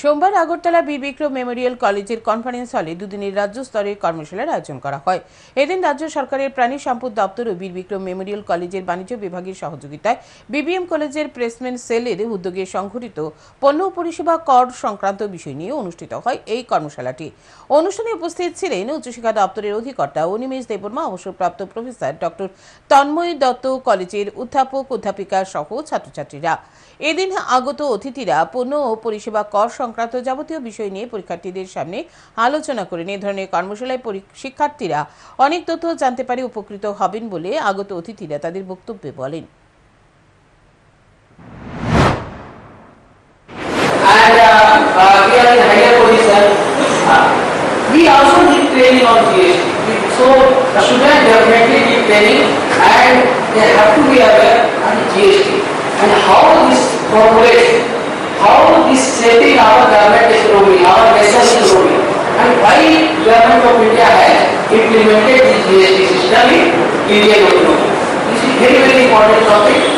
সোমবার আগরতলা বীর বিক্রম মেমোরিয়াল কলেজের কনফারেন্স হলে দুদিনের রাজ্য স্তরের কর্মশালার আয়োজন করা হয়। এদিন রাজ্য সরকারের প্রাণী সম্পদ দপ্তর ও বীর বিক্রম মেমোরিয়াল কলেজের বাণিজ্য বিভাগের সহযোগিতায় বিবিএম কলেজের প্লেসমেন্ট সেলের উদ্যোগে সংঘটিত পণ্য পরিষেবা কর সংক্রান্ত বিষয় নিয়ে অনুষ্ঠিত হয় এই কর্মশালাটি। অনুষ্ঠানে উপস্থিত ছিলেন উচ্চশিক্ষা দপ্তরের অধিকর্তা অনিমেষ দেববর্মা, অবসরপ্রাপ্ত প্রফেসর ডক্টর তন্ময় দত্ত, কলেজের অধ্যাপক, অধ্যাপিকা সহ ছাত্রছাত্রীরা। এদিন আগত অতিথিরা পণ্য ও পরিষেবা কর সংক্রান্ত যাবতীয় বিষয় নিয়ে পরীক্ষার্থীদের সামনে আলোচনা করেন এ ধরনের কর্মশালায় শিক্ষার্থীরা অনেক তথ্য জানতে পারে উপকৃত হবেন বলে আগত অতিথিরা তাদের বক্তব্যে বলেন uh, uh, we. Uh, also need training on GST. So the student definitely need training and they have to be aware on GST and how this formulates, how this setting our government is doing, our message is doing, and why government of India has implemented this GST system in Indian economy. This is very very important topic